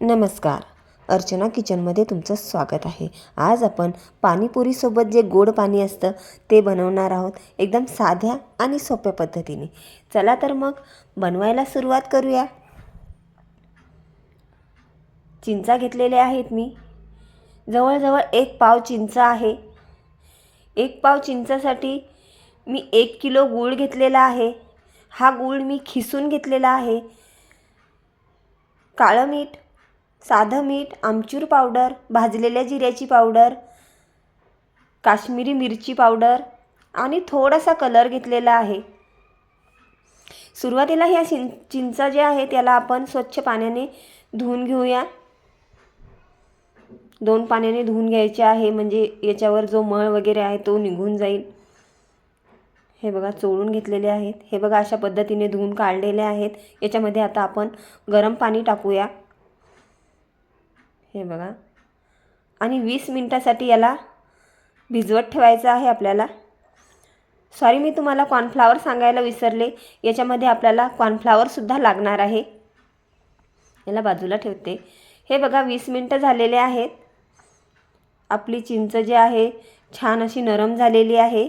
नमस्कार. अर्चना किचनमध्ये तुमचं स्वागत आहे. आज आपण पाणीपुरीसोबत जे गोड पाणी असतं ते बनवणार आहोत. एकदम साध्या आणि सोप्या पद्धतीने. चला तर मग बनवायला सुरुवात करूया. चिंचा घेतलेल्या आहेत मी. जवळजवळ एक पाव चिंच आहे. एक पाव चिंचासाठी मी एक किलो गूळ घेतलेला आहे. हा गूळ मी खिसून घेतलेला आहे. काळं मीठ साधं मीठ आमचूर पावडर भाजलेल्या जिऱ्याची पावडर काश्मीरी मिरची पावडर आणि थोडासा कलर घेतलेला आहे. सुरुवातीला ह्या चिं चिंचा जे आहे त्याला आपण स्वच्छ पाण्याने धुवून घेऊया. दोन पाण्याने धुवून घ्यायचे आहे म्हणजे याच्यावर जो मळ वगैरे आहे तो निघून जाईल. हे बघा चोळून घेतलेले आहेत. हे बघा अशा पद्धतीने धुवून काढलेले आहेत. याच्यामध्ये आता आपण गरम पाणी टाकूया. हे बघा. आणि वीस मिनटासाठी याला भिजवत ठेवायचं आहे आपल्याला. सॉरी मी तुम्हाला कॉर्नफ्लावर सांगायला विसरले. याच्यामध्ये आपल्याला कॉर्नफ्लावरसुद्धा लागणार आहे. याला बाजूला ठेवते. हे बघा वीस मिनटं झालेले आहेत. आपली चिंच जी आहे छान अशी नरम झालेली आहे.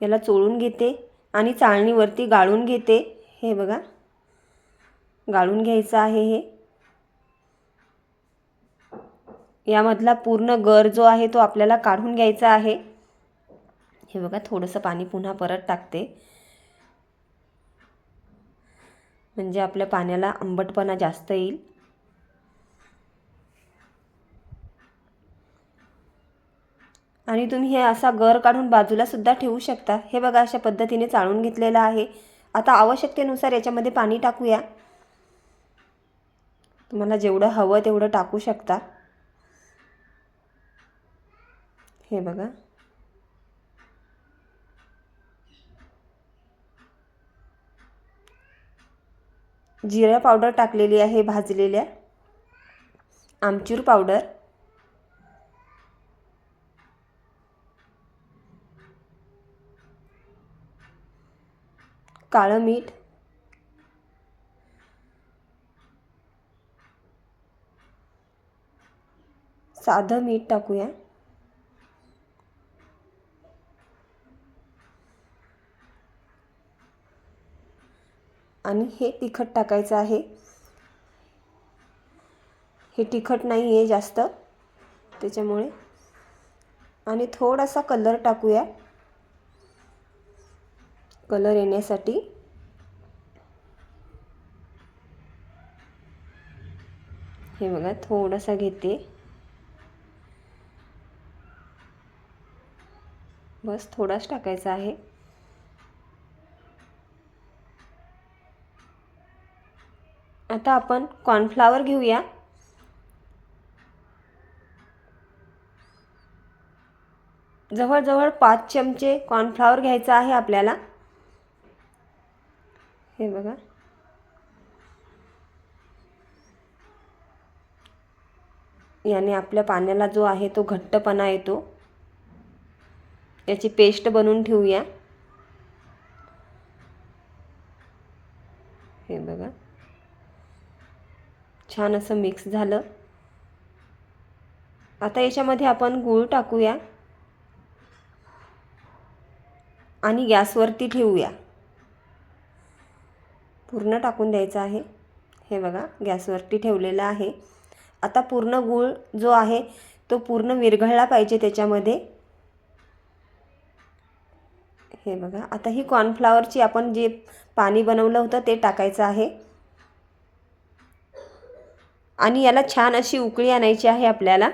याला चोळून घेते आणि चाळणीवरती गाळून घेते. हे बघा. गाळून घ्यायचं आहे हे. यामधला पूर्ण गर जो आहे तो आपल्याला काढून घ्यायचा आहे. हे बघा थोडंसं पाणी पुन्हा परत टाकते. म्हणजे आपल्या पाण्याला आंबटपणा जास्त येईल. आणि तुम्ही हे असा गर काढून बाजूला सुद्धा ठेवू शकता. हे बघा अशा पद्धतीने चाळून घेतलेलं आहे. आता आवश्यकतेनुसार याच्यामध्ये पाणी टाकूया. तुम्हाला जेवढं हवं तेवढं टाकू शकता. हे बघा. जिरा पावडर टाकलेली आहे भाजलेल्या. आमचूर पावडर. काळं मीठ. साधं मीठ टाकूया. आणि हे तिखट टाकायचं आहे. हे तिखट नाही आहे जास्त. त्याच्यामुळे. आणि थोडासा कलर टाकूया. कलर येण्यासाठी. हे बघा थोडासा घेते. बस थोडाच टाकायचा आहे. आता आपण कॉर्नफ्लावर घेऊया. जवळजवळ पाच चमचे कॉर्नफ्लावर घ्यायचा आहे आपल्याला. हे बघा. याने आपल्या पाण्याला जो आहे तो घट्टपणा येतो. याची पेस्ट बनवून ठेवूया हे बघा छान असं मिक्स झालं. आता याच्यामध्ये आपण गूळ टाकूया. आणि गॅसवरती ठेवूया. पूर्ण टाकून द्यायचं आहे. हे बघा गॅसवरती ठेवलेलं आहे. आता पूर्ण गूळ जो आहे तो पूर्ण विरघळला पाहिजे त्याच्यामध्ये. हे बघा आता ही कॉर्नफ्लावरची आपण जे पाणी बनवलं होतं ते टाकायचं आहे. आणि याला छान अशी उकळी आणायची आहे आपल्याला.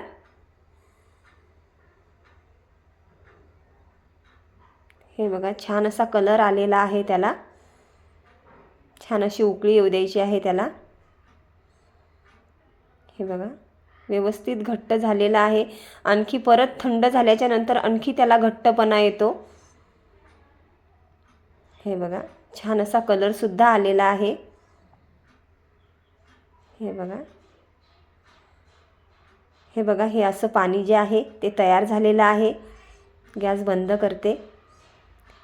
हे बघा छान असा कलर आलेला आहे त्याला. छान अशी उकळी येऊ द्यायची आहे त्याला. हे बघा व्यवस्थित घट्ट झालेला आहे. आणखी परत थंड झाल्याच्यानंतर आणखी त्याला घट्टपणा येतो. हे बघा छान असा कलरसुद्धा आलेला आहे. हे बघा हे बघा हे असं पाणी जे आहे ते तयार झालेलं आहे. गॅस बंद करते.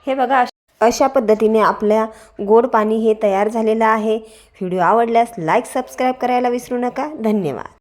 हे बघा अशा पद्धतीने आपल्या गोड पाणी हे तयार झालेलं आहे. व्हिडिओ आवडल्यास लाईक सबस्क्राईब करायला विसरू नका. धन्यवाद.